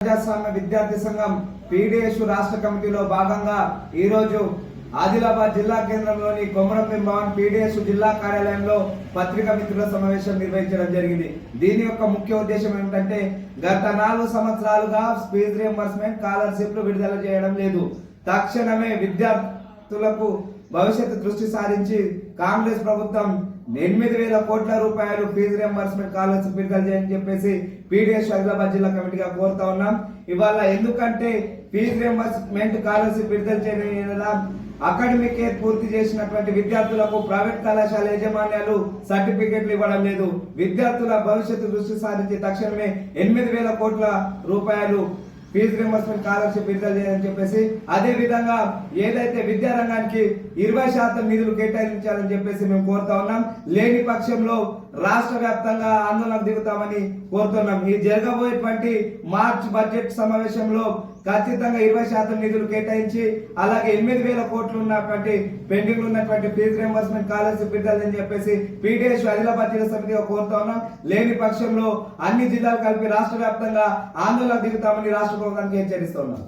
ప్రజాస్వామ్య విద్యార్థి సంఘం పీడిఎస్ రాష్ట్ర కమిటీలో భాగంగా ఈరోజు ఆదిలాబాద్ జిల్లా కేంద్రంలోని కొమరంభీం భవన్ పీడిఎస్ జిల్లా కార్యాలయంలో పత్రికా మిత్రుల సమావేశం నిర్వహించడం జరిగింది. దీని యొక్క ముఖ్య ఉద్దేశం ఏమిటంటే గత నాలుగు సంవత్సరాలుగా ఫీజు రియంబర్స్మెంట్ స్కాలర్షిప్లు విడుదల చేయడం లేదు. తక్షణమే విద్యార్థులకు భవిష్యత్తు దృష్టి సారించి కాంగ్రెస్ ప్రభుత్వం ఎనిమిది వేల కోట్ల రూపాయలు ఫీజు రియంబర్స్మెంట్ స్కాలర్షిప్ విడుదల చేయని చెప్పేసి పీడిఎస్ ఆదిలాబాద్ జిల్లా కమిటీగా కోరుతా ఉన్నాం. ఇవాళ ఎందుకంటే ఫీజు రియంబర్స్మెంట్ స్కాలర్షిప్ విడుదల చేయడం అకాడమిక్ ఇయర్ పూర్తి చేసినటువంటి విద్యార్థులకు ప్రైవేట్ కళాశాల యాజమాన్యాలు సర్టిఫికెట్లు ఇవ్వడం లేదు. విద్యార్థుల భవిష్యత్తు దృష్టి సారించి తక్షణమే ఎనిమిది వేల కోట్ల రూపాయలు ఫీజు రియంబర్స్మెంట్ స్కాలర్షిప్ విడుదల చేయాలని చెప్పేసి అదే విధంగా ఏదైతే విద్యారంగానికి ఇరవై శాతం నిధులు కేటాయించాలని చెప్పేసి మేము కోరుతా ఉన్నాం. లేని పక్షంలో రాష్ట్ర వ్యాప్తంగా ఆందోళనకు దిగుతామని కోరుతున్నాం. ఈ జరగబోయేటువంటి మార్చ్ బడ్జెట్ సమావేశంలో ఖచ్చితంగా ఇరవై శాతం నిధులు కేటాయించి అలాగే ఎనిమిది వేల కోట్లు ఉన్నటువంటి పెండింగ్ ఉన్నటువంటి ఫీజు రియంబర్స్మెంట్ స్కాలర్షిప్ విడుదలని చెప్పేసి పీటీఎస్ ఆదిలాబాద్ జిల్లా సమితిగా కోరుతా ఉన్నాం. లేని పక్షంలో అన్ని జిల్లాలు కలిపి రాష్ట్ర వ్యాప్తంగా ఆందోళన దిగుతామని రాష్ట్ర ప్రభుత్వానికి హెచ్చరిస్తున్నాం